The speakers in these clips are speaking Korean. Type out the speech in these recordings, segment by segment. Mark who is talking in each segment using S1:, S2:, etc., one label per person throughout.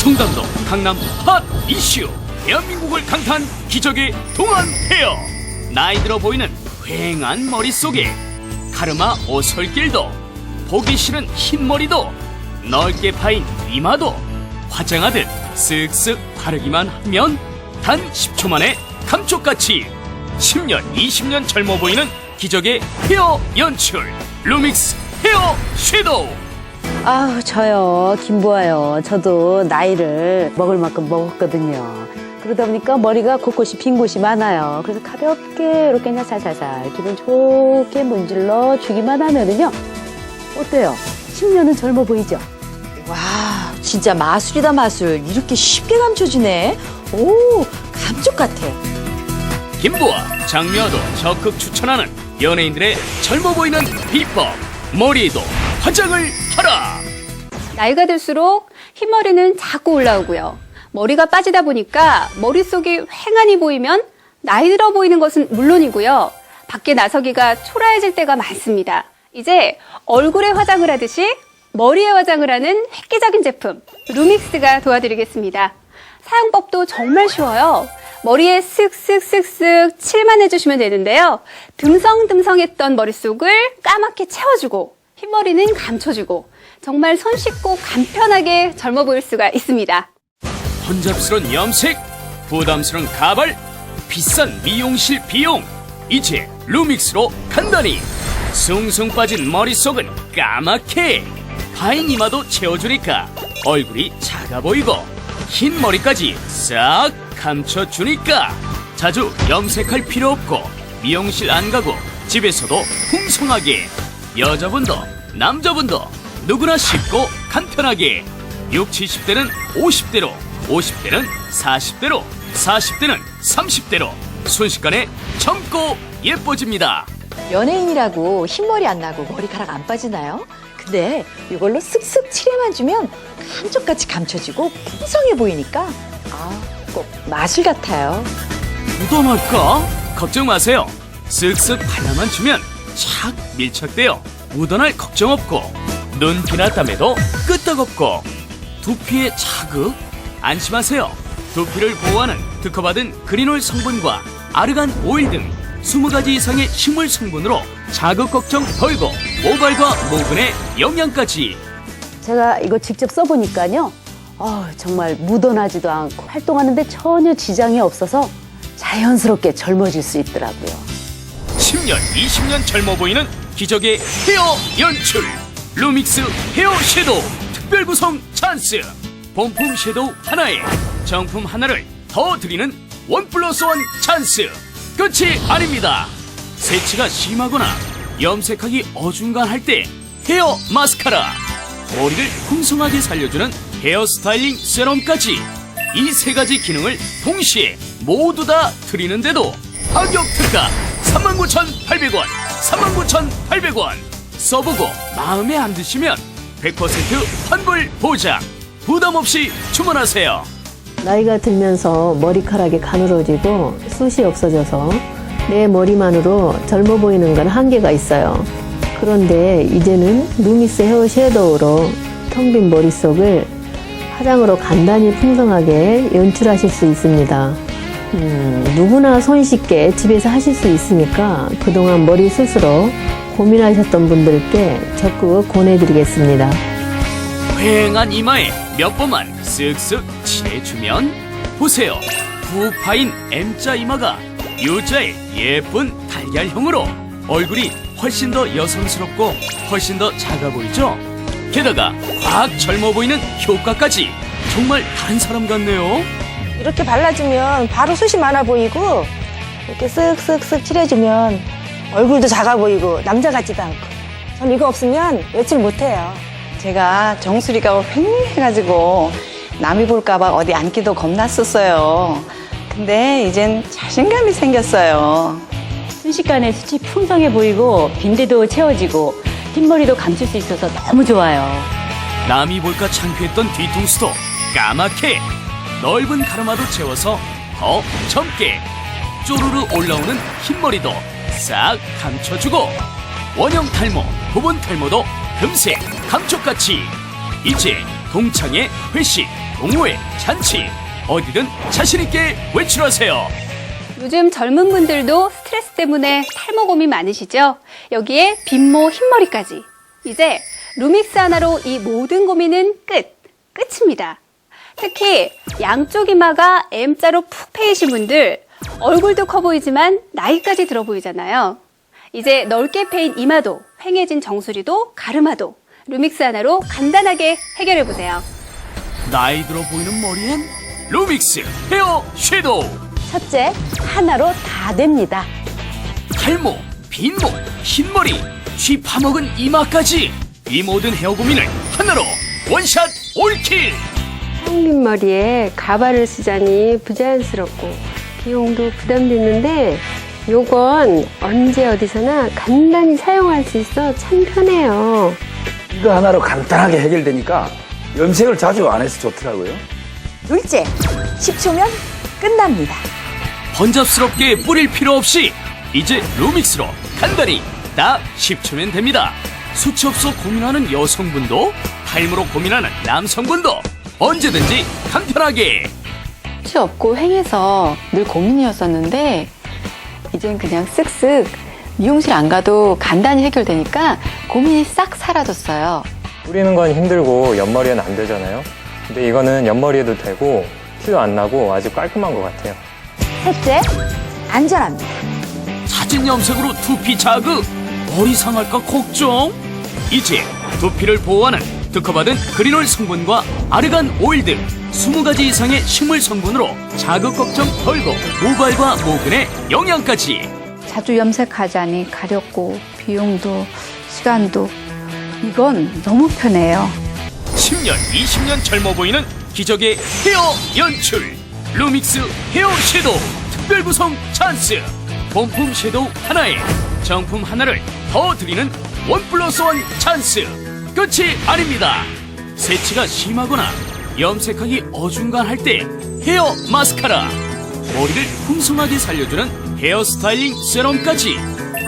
S1: 청담동 강남 핫 이슈. 대한민국을 강타한 기적의 동안 헤어. 나이 들어 보이는 휑한 머릿속에 카르마 오솔길도 보기 싫은 흰머리도 넓게 파인 이마도 화장하듯 쓱쓱 바르기만 하면 단 10초 만에 감쪽같이 10년 20년 젊어 보이는 기적의 헤어 연출. 루믹스 헤어 섀도우
S2: 아우 저요. 김보아요. 저도 나이를 먹을 만큼 먹었거든요. 그러다 보니까 머리가 곳곳이 빈 곳이 많아요. 그래서 가볍게 이렇게 그냥 살살살 기분 좋게 문질러 주기만 하면은요 어때요? 10년은 젊어 보이죠?
S3: 와, 진짜 마술이다 마술. 이렇게 쉽게 감춰지네. 오, 감쪽 같아.
S1: 김부와 장미화도 적극 추천하는 연예인들의 젊어 보이는 비법. 머리에도 화장을 하라
S4: 나이가 들수록 흰머리는 자꾸 올라오고요. 머리가 빠지다 보니까 머릿속이 휑하니 보이면 나이 들어 보이는 것은 물론이고요. 밖에 나서기가 초라해질 때가 많습니다. 이제 얼굴에 화장을 하듯이 머리에 화장을 하는 획기적인 제품 루믹스가 도와드리겠습니다. 사용법도 정말 쉬워요. 머리에 쓱쓱쓱쓱 칠만 해주시면 되는데요. 듬성듬성했던 머릿속을 까맣게 채워주고 흰머리는 감춰주고 정말 손쉽고 간편하게 젊어 보일 수가 있습니다.
S1: 혼잡스러운 염색 부담스러운 가발 비싼 미용실 비용 이제 루믹스로 간단히 숭숭 빠진 머릿속은 까맣게 파인 이마도 채워주니까 얼굴이 작아 보이고 흰 머리까지 싹 감춰주니까 자주 염색할 필요 없고 미용실 안 가고 집에서도 풍성하게 여자분도 남자분도 누구나 쉽고 간편하게 6, 70대는 50대로 50대는 40대로 40대는 30대로 순식간에 젊고 예뻐집니다
S3: 연예인이라고 흰머리 안 나고 머리카락 안 빠지나요? 근데 이걸로 쓱쓱 칠해만 주면 감쪽같이 감춰지고 풍성해 보이니까 아, 꼭 마술 같아요.
S1: 묻어날까? 걱정 마세요 쓱쓱 발라만 주면 착 밀착되어 묻어날 걱정 없고 눈피나 땀에도 끄떡없고 두피에 자극? 안심하세요. 두피를 보호하는 특허받은 그린올 성분과 아르간 오일 등 20가지 이상의 식물 성분으로 자극 걱정 덜고 모발과 모근의 영양까지.
S2: 제가 이거 직접 써보니까요 어, 정말 묻어나지도 않고 활동하는데 전혀 지장이 없어서 자연스럽게 젊어질 수 있더라고요.
S1: 10년, 20년 젊어 보이는 기적의 헤어 연출 루믹스 헤어 섀도우 특별 구성 찬스. 본품 섀도우 하나에 정품 하나를 더 드리는 원 플러스 원 찬스. 끝이 아닙니다. 세치가 심하거나 염색하기 어중간할 때 헤어 마스카라. 머리를 풍성하게 살려주는 헤어 스타일링 세럼까지 이 세 가지 기능을 동시에 모두 다 드리는데도 가격 특가 39,800원 39,800원 써보고 마음에 안 드시면 100% 환불 보장 부담 없이 주문하세요
S5: 나이가 들면서 머리카락이 가늘어지고 숱이 없어져서 내 머리만으로 젊어 보이는 건 한계가 있어요. 그런데 이제는 루미스 헤어 섀도우로 텅 빈 머릿속을 화장으로 간단히 풍성하게 연출하실 수 있습니다. 음, 누구나 손쉽게 집에서 하실 수 있으니까 그동안 머리 스스로 고민하셨던 분들께 적극 권해드리겠습니다.
S1: 휑한 이마에 몇 번만 쓱쓱 칠해주면 보세요 푹 파인 M자 이마가 U자의 예쁜 달걀형으로 얼굴이 훨씬 더 여성스럽고 훨씬 더 작아 보이죠? 게다가 확 젊어 보이는 효과까지 정말 다른 사람 같네요
S6: 이렇게 발라주면 바로 숱이 많아 보이고 이렇게 쓱쓱쓱 칠해주면 얼굴도 작아 보이고 남자 같지도 않고 전 이거 없으면 외출 못해요.
S7: 제가 정수리가 휑해가지고 남이 볼까봐 어디 앉기도 겁났었어요. 근데 이젠 자신감이 생겼어요.
S8: 순식간에 숱이 풍성해 보이고 빈대도 채워지고 흰머리도 감출 수 있어서 너무 좋아요.
S1: 남이 볼까 창피했던 뒤통수도 까맣게 넓은 가르마도 채워서 더 젊게 쪼르르 올라오는 흰머리도 싹 감춰주고 원형 탈모, 부분 탈모도 금세 감쪽같이 이제 동창회, 회식, 동호회, 잔치 어디든 자신있게 외출하세요
S4: 요즘 젊은 분들도 스트레스 때문에 탈모 고민 많으시죠? 여기에 빈모 흰머리까지. 이제 루믹스 하나로 이 모든 고민은 끝, 끝입니다. 특히 양쪽 이마가 M자로 푹 패이신 분들 얼굴도 커 보이지만 나이까지 들어 보이잖아요. 이제 넓게 패인 이마도 휑해진 정수리도 가르마도 루믹스 하나로 간단하게 해결해 보세요.
S1: 나이 들어 보이는 머리엔 루믹스 헤어 섀도우
S2: 첫째, 하나로 다 됩니다.
S1: 탈모, 빈모, 흰머리, 쥐 파먹은 이마까지 이 모든 헤어 고민을 하나로 원샷 올킬
S9: 흰머리에 가발을 쓰자니 부자연스럽고 비용도 부담됐는데 요건 언제 어디서나 간단히 사용할 수 있어 참 편해요.
S10: 이거 하나로 간단하게 해결되니까 염색을 자주 안 해서 좋더라고요.
S3: 둘째, 10초면 끝납니다.
S1: 번잡스럽게 뿌릴 필요 없이 이제 루믹스로 간단히 딱 10초면 됩니다. 수치 없어 고민하는 여성분도 탈모로 고민하는 남성분도 언제든지 간편하게
S3: 수치 없고 횡해서 늘 고민이었었는데 이젠 그냥 쓱쓱 미용실 안 가도 간단히 해결되니까 고민이 싹 사라졌어요.
S11: 뿌리는 건 힘들고 옆머리는 안 되잖아요. 근데 이거는 옆머리에도 되고 티도 안 나고 아주 깔끔한 것 같아요.
S3: 셋째, 안전합니다.
S1: 사진 염색으로 두피 자극 머리 상할까 걱정 이제 두피를 보호하는 특허받은 그린올 성분과 아르간 오일 등 20가지 이상의 식물 성분으로 자극 걱정 덜고 모발과 모근의 영양까지.
S12: 자주 염색하자니 가렵고 비용도 시간도 이건 너무 편해요.
S1: 10년 20년 젊어 보이는 기적의 헤어 연출. 루믹스 헤어 섀도우 특별 구성 찬스. 본품 섀도우 하나에 정품 하나를 더 드리는 원 플러스 원 찬스. 끝이 아닙니다. 세치가 심하거나 염색하기 어중간할 때 헤어 마스카라 머리를 풍성하게 살려주는 헤어 스타일링 세럼까지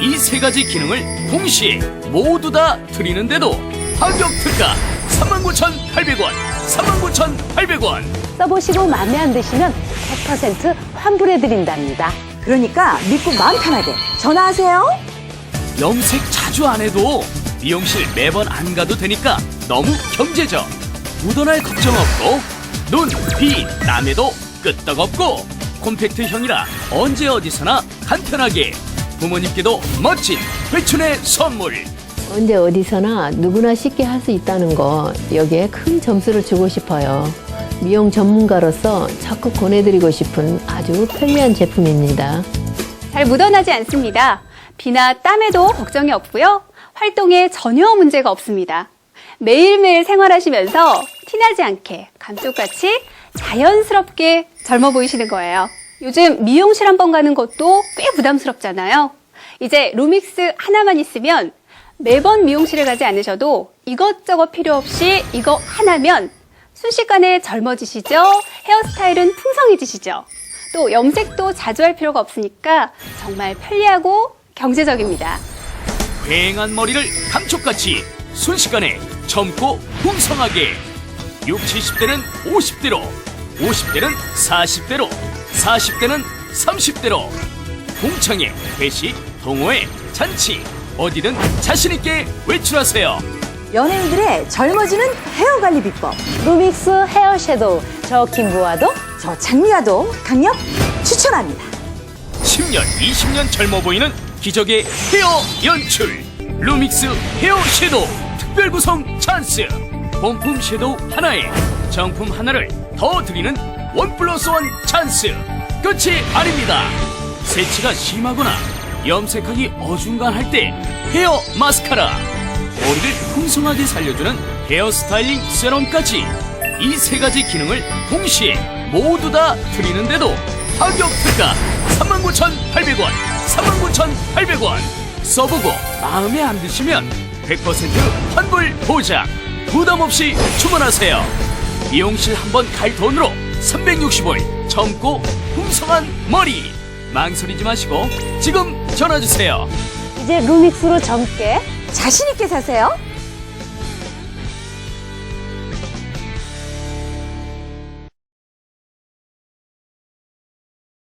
S1: 이 세 가지 기능을 동시에 모두 다 드리는데도 가격 특가 39,800원 39,800원
S2: 써보시고 마음에 안 드시면 100% 환불해드린답니다.
S3: 그러니까 믿고 마음 편하게 전화하세요.
S1: 염색 자주 안 해도 미용실 매번 안 가도 되니까 너무 경제적 묻어날 걱정 없고 눈, 비, 땀에도 끄떡없고 콤팩트형이라 언제 어디서나 간편하게 부모님께도 멋진 회춘의 선물
S5: 언제 어디서나 누구나 쉽게 할 수 있다는 거 여기에 큰 점수를 주고 싶어요. 미용 전문가로서 적극 권해드리고 싶은 아주 편리한 제품입니다.
S4: 잘 묻어나지 않습니다. 비나 땀에도 걱정이 없고요. 활동에 전혀 문제가 없습니다. 매일매일 생활하시면서 티나지 않게 감쪽같이 자연스럽게 젊어 보이시는 거예요. 요즘 미용실 한 번 가는 것도 꽤 부담스럽잖아요. 이제 루믹스 하나만 있으면 매번 미용실을 가지 않으셔도 이것저것 필요 없이 이거 하나면 순식간에 젊어지시죠? 헤어스타일은 풍성해지시죠? 또 염색도 자주 할 필요가 없으니까 정말 편리하고 경제적입니다.
S1: 휑한 머리를 감쪽같이 순식간에 젊고 풍성하게 60, 70대는 50대로 50대는 40대로 40대는 30대로 동창회, 회식, 동호회, 잔치 어디든 자신있게 외출하세요
S3: 연예인들의 젊어지는 헤어 관리 비법.
S2: 루믹스 헤어 섀도우. 저 김부아도
S3: 저 장미화도 강력 추천합니다.
S1: 10년, 20년 젊어 보이는 기적의 헤어 연출 루믹스 헤어 섀도우 특별 구성 찬스. 본품 섀도우 하나에 정품 하나를 더 드리는 원 플러스 원 찬스. 끝이 아닙니다. 세치가 심하거나 염색하기 어중간할 때 헤어 마스카라. 머리를 풍성하게 살려주는 헤어 스타일링 세럼까지 이 세 가지 기능을 동시에 모두 다 드리는데도 가격 특가 39,800원 39,800원. 써보고 마음에 안 드시면 100% 환불 보장. 부담 없이 주문하세요. 미용실 한 번 갈 돈으로 365일 젊고 풍성한 머리. 망설이지 마시고 지금 전화주세요.
S2: 이제 루믹스로 젊게
S3: 자신 있게 사세요.